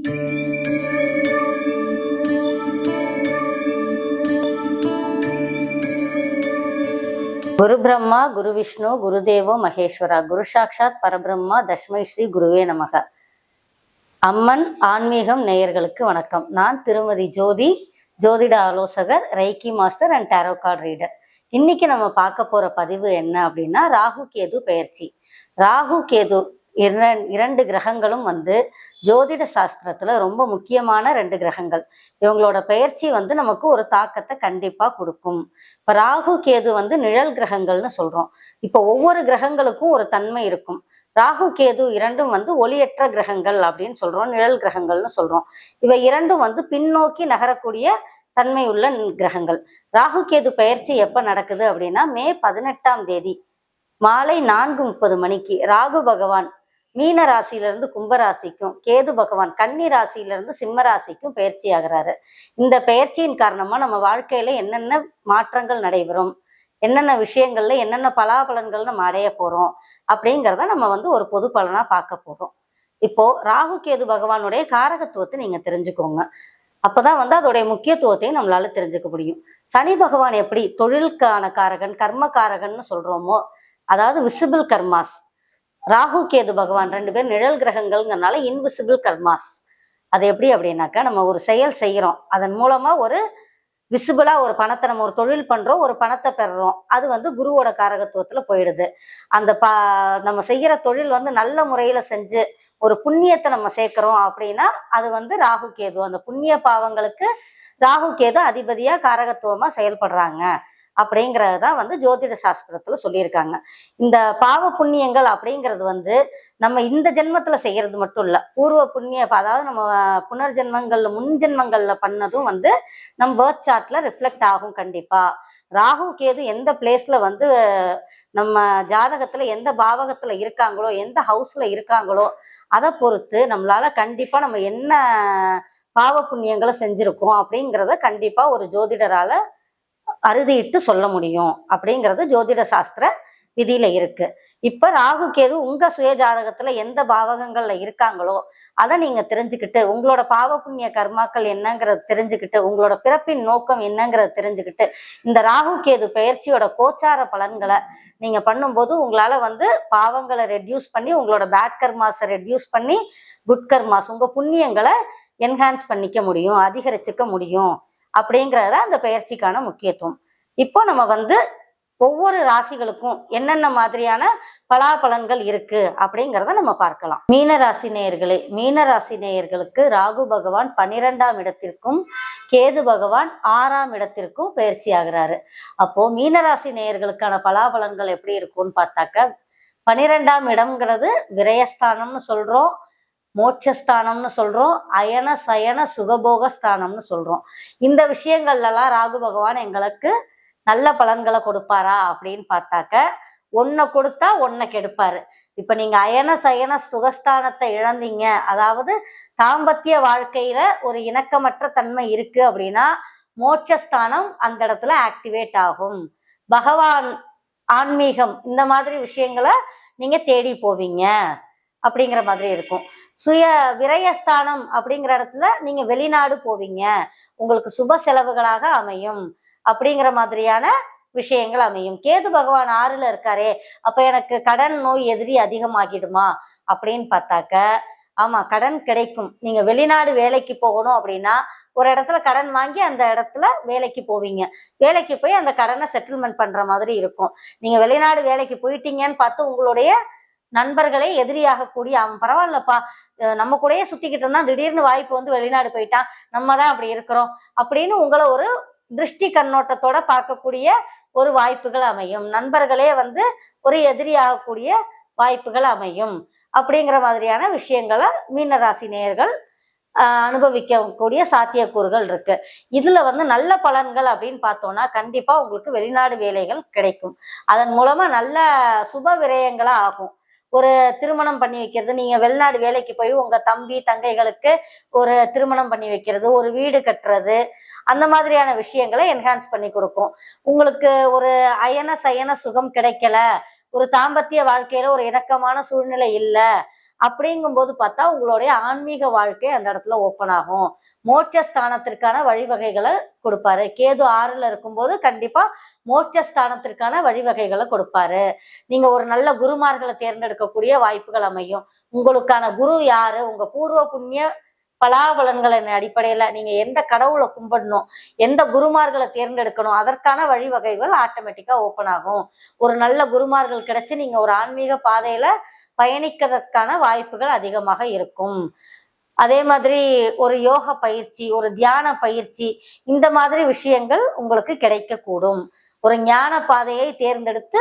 குரு பிரம்மா குரு விஷ்ணு குருதேவோ மகேஸ்வரா. குரு சாட்சாத் பரபிரம்மா தஷ்மை ஸ்ரீ குருவே நமக. அம்மன் ஆன்மீகம் நேயர்களுக்கு வணக்கம். நான் திருமதி ஜோதி ஜோதிட ஆலோசகர் reiki master and tarot card reader இன்னைக்கு நம்ம பார்க்க போற பதிவு என்ன அப்படின்னா ராகு கேது பெயர்ச்சி. ராகு கேது இரண்டு கிரகங்களும் வந்து ஜோதிட சாஸ்திரத்துல ரொம்ப முக்கியமான ரெண்டு கிரகங்கள். இவங்களோட பயிற்சி வந்து நமக்கு ஒரு தாக்கத்தை கண்டிப்பா கொடுக்கும். இப்ப ராகு கேது வந்து நிழல் கிரகங்கள்னு சொல்றோம். இப்போ ஒவ்வொரு கிரகங்களுக்கும் ஒரு தன்மை இருக்கும். ராகு கேது இரண்டும் வந்து ஒளியற்ற கிரகங்கள் அப்படின்னு சொல்றோம். நிழல் கிரகங்கள்னு சொல்றோம். இவை இரண்டும் வந்து பின்னோக்கி நகரக்கூடிய தன்மை உள்ள கிரகங்கள். ராகு கேது பயிற்சி எப்ப நடக்குது அப்படின்னா மே பதினெட்டாம் தேதி மாலை நான்கு முப்பது மணிக்கு. ராகு பகவான் மீன ராசியிலிருந்து கும்பராசிக்கும் கேது பகவான் கன்னி ராசியிலிருந்து சிம்ம ராசிக்கும் பயிற்சி ஆகிறாரு. இந்த பயிற்சியின் காரணமா நம்ம வாழ்க்கையில என்னென்ன மாற்றங்கள் நடைபெறும்? என்னென்ன விஷயங்கள்ல என்னென்ன பலாபலன்கள் நம்ம அடைய போறோம்? அப்படிங்கிறத நம்ம வந்து ஒரு பொது பலனா பார்க்க போறோம். இப்போ ராகு கேது பகவானுடைய காரகத்துவத்தை நீங்க தெரிஞ்சுக்கோங்க. அப்பதான் வந்து அதோடைய முக்கியத்துவத்தையும் நம்மளால தெரிஞ்சுக்க முடியும். சனி பகவான் எப்படி தொழிலுக்கான காரகன் கர்ம காரகன்னு சொல்றோமோ அதாவது விசிபிள் கர்மாஸ் ராகு கேது பகவான் ரெண்டு பேர் நிழல் கிரகங்கள்ங்கிறனால இன்விசிபிள் கர்மாஸ் அது எப்படி அப்படின்னாக்கா நம்ம ஒரு செயல் செய்கிறோம் அதன் மூலமாக ஒரு விசிபிளாக ஒரு பணத்தை நம்ம ஒரு தொழில் பண்ணுறோம் ஒரு பணத்தை பெறுறோம். அது வந்து குருவோட காரகத்துவத்தில் போயிடுது. அந்த பா நம்ம செய்கிற தொழில் வந்து நல்ல முறையில் செஞ்சு ஒரு புண்ணியத்தை நம்ம சேர்க்குறோம் அப்படின்னா அது வந்து ராகு கேது. அந்த புண்ணிய பாவங்களுக்கு ராகு கேது அதிபதியாக காரகத்துவமாக செயல்படுறாங்க. அப்படிங்கிறது தான் வந்து ஜோதிட சாஸ்திரத்தில் சொல்லியிருக்காங்க. இந்த பாவ புண்ணியங்கள் அப்படிங்கிறது வந்து நம்ம இந்த ஜென்மத்தில் செய்கிறது மட்டும் இல்லை பூர்வ புண்ணிய அதாவது நம்ம புனர்ஜென்மங்களில் முன் ஜென்மங்களில் பண்ணதும் வந்து நம்ம பேர்த் சார்ட்டில் ரிஃப்ளெக்ட் ஆகும் கண்டிப்பாக ராகு கேது எந்த பிளேஸில் வந்து நம்ம ஜாதகத்தில் எந்த பாவகத்தில் இருக்காங்களோ எந்த ஹவுஸில் இருக்காங்களோ அதை பொறுத்து நம்மளால் கண்டிப்பாக நம்ம என்ன பாவ புண்ணியங்களை செஞ்சுருக்கோம் அப்படிங்கிறத கண்டிப்பாக ஒரு ஜோதிடரால் அறுதியிட்டு சொல்ல முடியும் அப்படிங்கிறது ஜோதிட சாஸ்திர விதியில இருக்கு. இப்ப ராகு கேது உங்க சுய ஜாதகத்துல எந்த பாவகங்கள்ல இருக்காங்களோ அதை நீங்க தெரிஞ்சுக்கிட்டு உங்களோட பாவ புண்ணிய கர்மாக்கள் என்னங்கிறத தெரிஞ்சுக்கிட்டு உங்களோட பிறப்பின் நோக்கம் என்னங்கிறத தெரிஞ்சுக்கிட்டு இந்த ராகு கேது பயிற்சியோட கோச்சார பலன்களை நீங்க பண்ணும்போது உங்களால வந்து பாவங்களை ரெடியூஸ் பண்ணி உங்களோட பேட் கர்மாஸை ரெடியூஸ் பண்ணி குட் கர்மாஸ் உங்க புண்ணியங்களை என்ஹான்ஸ் பண்ணிக்க முடியும் அதிகரிச்சுக்க முடியும். அப்படிங்கிறத அந்த பெயர்ச்சிக்கான முக்கியத்துவம். இப்போ நம்ம வந்து ஒவ்வொரு ராசிகளுக்கும் என்னென்ன மாதிரியான பலாபலன்கள் இருக்கு அப்படிங்கிறத நம்ம பார்க்கலாம். மீன ராசி நேயர்களே மீன ராசி நேயர்களுக்கு ராகு பகவான் பன்னிரெண்டாம் இடத்திற்கும் கேது பகவான் ஆறாம் இடத்திற்கும் பயிற்சி ஆகிறாரு. அப்போ மீனராசி நேயர்களுக்கான பலாபலன்கள் எப்படி இருக்கும்னு பார்த்தாக்க பன்னிரெண்டாம் இடம்ங்கிறது விரயஸ்தானம்னு சொல்றோம். மோட்சஸ்தானம்னு சொல்றோம் அயன சயன சுகபோக ஸ்தானம்னு சொல்றோம். இந்த விஷயங்கள்லாம் ராகு பகவான் எங்களுக்கு நல்ல பலன்களை கொடுப்பாரா அப்படின்னு பார்த்தாக்க ஒன்னை கொடுத்தா ஒன்றை கெடுப்பாரு. இப்ப நீங்க அயன சயன சுகஸ்தானத்தை இழந்தீங்க. அதாவது தாம்பத்திய வாழ்க்கையில ஒரு இணக்கமற்ற தன்மை இருக்கு அப்படின்னா மோட்சஸ்தானம் அந்த இடத்துல ஆக்டிவேட் ஆகும். பகவான் ஆன்மீகம் இந்த மாதிரி விஷயங்களை நீங்க தேடி போவீங்க. அப்படிங்கிற மாதிரி இருக்கும். சுய விரயஸ்தானம் அப்படிங்கிற இடத்துல நீங்க வெளிநாடு போவீங்க. உங்களுக்கு சுப செலவுகளாக அமையும். அப்படிங்கிற மாதிரியான விஷயங்கள் அமையும். கேது பகவான் ஆறுல இருக்காரே அப்ப எனக்கு கடன் நோய் எதிரி அதிகமாகிடுமா அப்படின்னு பார்த்தாக்க ஆமா கடன் கிடைக்கும். நீங்க வெளிநாடு வேலைக்கு போகணும் அப்படின்னா ஒரு இடத்துல கடன் வாங்கி அந்த இடத்துல வேலைக்கு போவீங்க. வேலைக்கு போய் அந்த கடனை செட்டில்மெண்ட் பண்ற மாதிரி இருக்கும். நீங்க வெளிநாடு வேலைக்கு போயிட்டீங்கன்னு பார்த்து உங்களுடைய நண்பர்களே எதிரியாகக்கூடிய அவன் பரவாயில்லப்பா நம்ம கூடயே சுத்திக்கிட்டு இருந்தா திடீர்னு வாய்ப்பு வந்து வெளிநாடு போயிட்டான் நம்ம தான் அப்படி இருக்கிறோம் அப்படின்னு உங்களை ஒரு திருஷ்டி கண்ணோட்டத்தோட பார்க்கக்கூடிய ஒரு வாய்ப்புகள் அமையும். நண்பர்களே வந்து ஒரு எதிரியாகக்கூடிய வாய்ப்புகள் அமையும். அப்படிங்கிற மாதிரியான விஷயங்களை மீனராசி நேயர்கள் அனுபவிக்கக்கூடிய சாத்தியக்கூறுகள் இருக்கு. இதுல வந்து நல்ல பலன்கள் அப்படின்னு பார்த்தோம்னா கண்டிப்பா உங்களுக்கு வெளிநாடு வேலைகள் கிடைக்கும். அதன் மூலமா நல்ல சுப விரயங்களா ஆகும். ஒரு திருமணம் பண்ணி வைக்கிறது. நீங்க வெளிநாடு வேலைக்கு போய் உங்க தம்பி தங்கைகளுக்கு ஒரு திருமணம் பண்ணி வைக்கிறது ஒரு வீடு கட்டுறது அந்த மாதிரியான விஷயங்களை என்ஹான்ஸ் பண்ணி கொடுக்கும். உங்களுக்கு ஒரு அயன சயன சுகம் கிடைக்கல. ஒரு தாம்பத்திய வாழ்க்கையில ஒரு இணக்கமான சூழ்நிலை இல்லை அப்படிங்கும்போது பார்த்தா உங்களுடைய ஆன்மீக வாழ்க்கை அந்த இடத்துல ஓப்பன் ஆகும். மோட்சஸ்தானத்திற்கான வழிவகைகளை கொடுப்பாரு. கேது ஆறுல இருக்கும்போது கண்டிப்பா மோட்சஸ்தானத்திற்கான வழிவகைகளை கொடுப்பாரு. நீங்க ஒரு நல்ல குருமார்களை தேர்ந்தெடுக்கக்கூடிய வாய்ப்புகள் அமையும். உங்களுக்கான குரு யாரு? உங்க பூர்வ புண்ணிய பலாபலன்களின் அடிப்படையில நீங்க எந்த கடவுளை கும்பிடணும் எந்த குருமார்களை தேர்ந்தெடுக்கணும் அதற்கான வழிவகைகள் ஆட்டோமேட்டிக்கா ஓப்பன் ஆகும். ஒரு நல்ல குருமார்கள் கிடைச்சு நீங்க ஒரு ஆன்மீக பாதையில பயணிக்கிறதுக்கான வாய்ப்புகள் அதிகமாக இருக்கும். அதே மாதிரி ஒரு யோக பயிற்சி ஒரு தியான பயிற்சி இந்த மாதிரி விஷயங்கள் உங்களுக்கு கிடைக்கக்கூடும். ஒரு ஞான பாதையை தேர்ந்தெடுத்து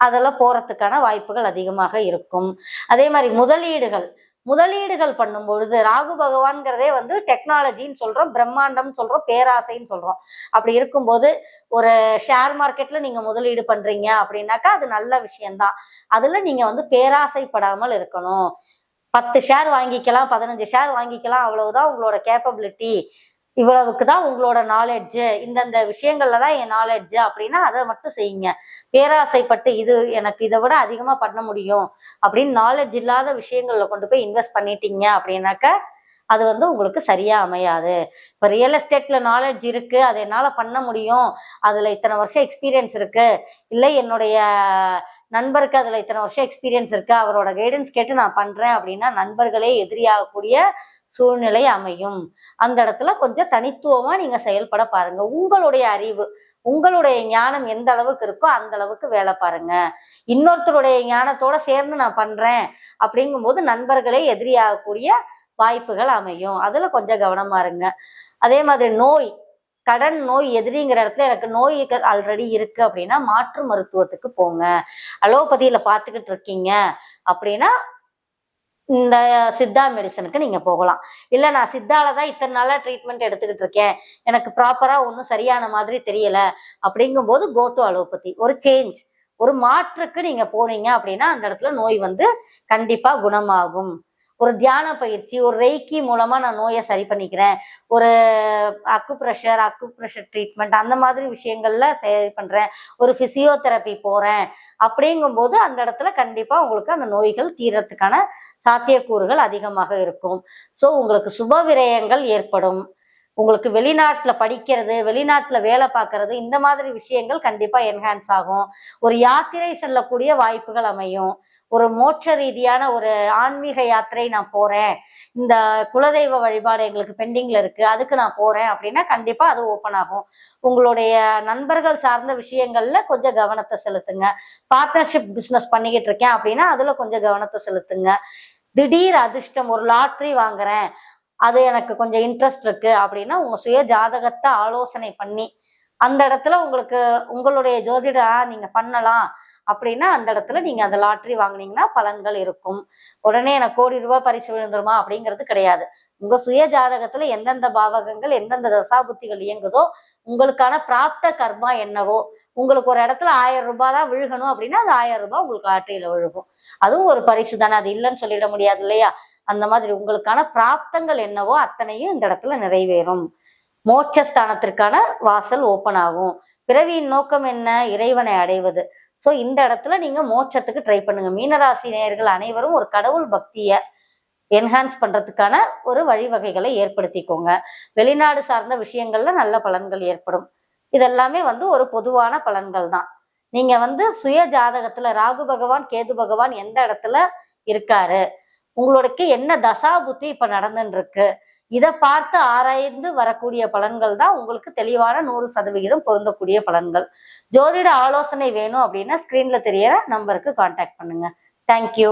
அதில் போறதுக்கான வாய்ப்புகள் அதிகமாக இருக்கும். அதே மாதிரி முதலீடுகள். முதலீடுகள் பண்ணும் பொழுது ராகு பகவான்கிறதே வந்து டெக்னாலஜின்னு சொல்றோம் பிரம்மாண்டம் சொல்றோம் பேராசைன்னு சொல்றோம். அப்படி இருக்கும்போது ஒரு ஷேர் மார்க்கெட்ல நீங்க முதலீடு பண்றீங்க அப்படின்னாக்கா அது நல்ல விஷயம்தான். அதுல நீங்க வந்து பேராசைப்படாமல் இருக்கணும். பத்து ஷேர் வாங்கிக்கலாம் பதினஞ்சு ஷேர் வாங்கிக்கலாம் அவ்வளவுதான் உங்களோட கேப்பபிலிட்டி இவ்வளவுக்கு தான் உங்களோட நாலேஜ் இந்தந்த விஷயங்கள்ல தான் என் நாலேஜ் அப்படின்னா அதை மட்டும் செய்யுங்க. பேராசைப்பட்டு இது எனக்கு இதை விட அதிகமா பண்ண முடியும் அப்படின்னு நாலேஜ் இல்லாத விஷயங்கள்ல கொண்டு போய் இன்வெஸ்ட் பண்ணிட்டீங்க அப்படின்னாக்க அது வந்து உங்களுக்கு சரியா அமையாது. இப்போ ரியல் எஸ்டேட்ல நாலேஜ் இருக்கு அதை என்னால் பண்ண முடியும் அதுல இத்தனை வருஷம் எக்ஸ்பீரியன்ஸ் இருக்கு. இல்லை என்னுடைய நண்பருக்கு அதுல இத்தனை வருஷம் எக்ஸ்பீரியன்ஸ் இருக்கு அவரோட கைடன்ஸ் கேட்டு நான் பண்றேன் அப்படின்னா நண்பர்களே எதிரியாகக்கூடிய சூழ்நிலை அமையும். அந்த இடத்துல கொஞ்சம் தனித்துவமா நீங்க செயல்பட பாருங்க. உங்களுடைய அறிவு உங்களுடைய ஞானம் எந்த அளவுக்கு இருக்கோ அந்த அளவுக்கு வேலை பாருங்க. இன்னொருத்தருடைய ஞானத்தோட சேர்ந்து நான் பண்றேன் அப்படிங்கும்போது நண்பர்களே எதிரியாகக்கூடிய வாய்ப்புகள் அமையும். அதுல கொஞ்சம் கவனமா இருங்க. அதே மாதிரி நோய் கடன் நோய் எதிரிங்கிற இடத்துல எனக்கு நோய் ஆல்ரெடி இருக்கு அப்படின்னா மாற்று மருத்துவத்துக்கு போங்க. அலோபதியில பார்த்துக்கிட்டு இருக்கீங்க அப்படின்னா இந்த சித்தா மெடிசனுக்கு நீங்க போகலாம். இல்ல நான் சித்தால தான் இத்தனை நாளா ட்ரீட்மெண்ட் எடுத்துக்கிட்டு இருக்கேன். எனக்கு ப்ராப்பரா ஒன்றும் சரியான மாதிரி தெரியல. அப்படிங்கும்போது கோ டு அலோபதி ஒரு சேஞ்ச் ஒரு மாற்றுக்கு நீங்க போனீங்க அப்படின்னா அந்த இடத்துல நோய் வந்து கண்டிப்பா குணமாகும். ஒரு தியான பயிற்சி ஒரு ரெய்க்கி மூலமா நான் நோயை சரி பண்ணிக்கிறேன். ஒரு அக்கு ப்ரெஷர் அக்கு ப்ரெஷர் ட்ரீட்மெண்ட் அந்த மாதிரி விஷயங்கள்ல சரி பண்றேன். ஒரு பிசியோதெரப்பி போறேன். அப்படிங்கும்போது அந்த இடத்துல கண்டிப்பா உங்களுக்கு அந்த நோய்கள் தீரத்துக்கான சாத்தியக்கூறுகள் அதிகமாக இருக்கும். ஸோ உங்களுக்கு சுப விரயங்கள் ஏற்படும். உங்களுக்கு வெளிநாட்டில் படிக்கிறது வெளிநாட்டில் வேலை பார்க்கறது இந்த மாதிரி விஷயங்கள் கண்டிப்பாக என்ஹான்ஸ் ஆகும். ஒரு யாத்திரை செல்லக்கூடிய வாய்ப்புகள் அமையும். ஒரு மோட்ச ரீதியான ஒரு ஆன்மீக யாத்திரை நான் போகிறேன் இந்த குலதெய்வ வழிபாடு எங்களுக்கு பெண்டிங்கில் இருக்குது அதுக்கு நான் போகிறேன் அப்படின்னா கண்டிப்பாக அது ஓப்பன் ஆகும். உங்களுடைய நண்பர்கள் சார்ந்த விஷயங்களில் கொஞ்சம் கவனத்தை செலுத்துங்க. பார்ட்னர்ஷிப் பிஸ்னஸ் பண்ணிக்கிட்டு இருக்கேன் அப்படின்னா அதில் கொஞ்சம் கவனத்தை செலுத்துங்க. திடீர் அதிர்ஷ்டம் ஒரு லாட்ரி வாங்குறேன். அது எனக்கு கொஞ்சம் இன்ட்ரெஸ்ட் இருக்கு அப்படின்னா உங்க சுய ஜாதகத்தை ஆலோசனை பண்ணி அந்த இடத்துல உங்களுக்கு உங்களுடைய ஜோதிட நீங்க பண்ணலாம் அப்படின்னா அந்த இடத்துல நீங்க அந்த லாட்ரி வாங்குனீங்கன்னா பலன்கள் இருக்கும். உடனே எனக்கு கோடி ரூபாய் பரிசு விழுந்துருமா அப்படிங்கிறது கிடையாது. உங்க சுய ஜாதகத்துல எந்தெந்த பாவகங்கள் எந்தெந்த தசாபுத்திகள் இயங்குதோ உங்களுக்கான பிராப்த கர்மா என்னவோ உங்களுக்கு ஒரு இடத்துல ஆயிரம் ரூபாய் தான் விழுகணும் அப்படின்னா அது ஆயிரம் ரூபாய் உங்களுக்கு லாட்டரியில விழுகும். அதுவும் ஒரு பரிசு தானே அது இல்லைன்னு சொல்லிட முடியாது இல்லையா? அந்த மாதிரி உங்களுக்கான பிராப்தங்கள் என்னவோ அத்தனையும் இந்த இடத்துல நிறைவேறும். மோட்சஸ்தானத்திற்கான வாசல் ஓப்பன் ஆகும். பிறவியின் நோக்கம் என்ன? இறைவனை அடைவது. ஸோ இந்த இடத்துல நீங்க மோட்சத்துக்கு ட்ரை பண்ணுங்க. மீனராசி நேயர்கள் அனைவரும் ஒரு கடவுள் பக்திய என்ஹான்ஸ் பண்றதுக்கான ஒரு வழிவகைகளை ஏற்படுத்திக்கோங்க. வெளிநாடு சார்ந்த விஷயங்கள்ல நல்ல பலன்கள் ஏற்படும். இதெல்லாமே வந்து ஒரு பொதுவான பலன்கள் தான். நீங்க வந்து சுய ஜாதகத்துல ராகு பகவான் கேது பகவான் எந்த இடத்துல இருக்காரு? உங்களுக்கு என்ன தசா புத்தி இப்ப நடந்துட்டு இருக்கு இதை பார்த்து ஆராய்ந்து வரக்கூடிய பலன்கள் தான் உங்களுக்கு தெளிவான நூறு சதவிகிதம் பொருந்தக்கூடிய பலன்கள். ஜோதிட ஆலோசனை வேணும் அப்படின்னா ஸ்கிரீன்ல தெரியற நம்பருக்கு காண்டாக்ட் பண்ணுங்க. தேங்க்யூ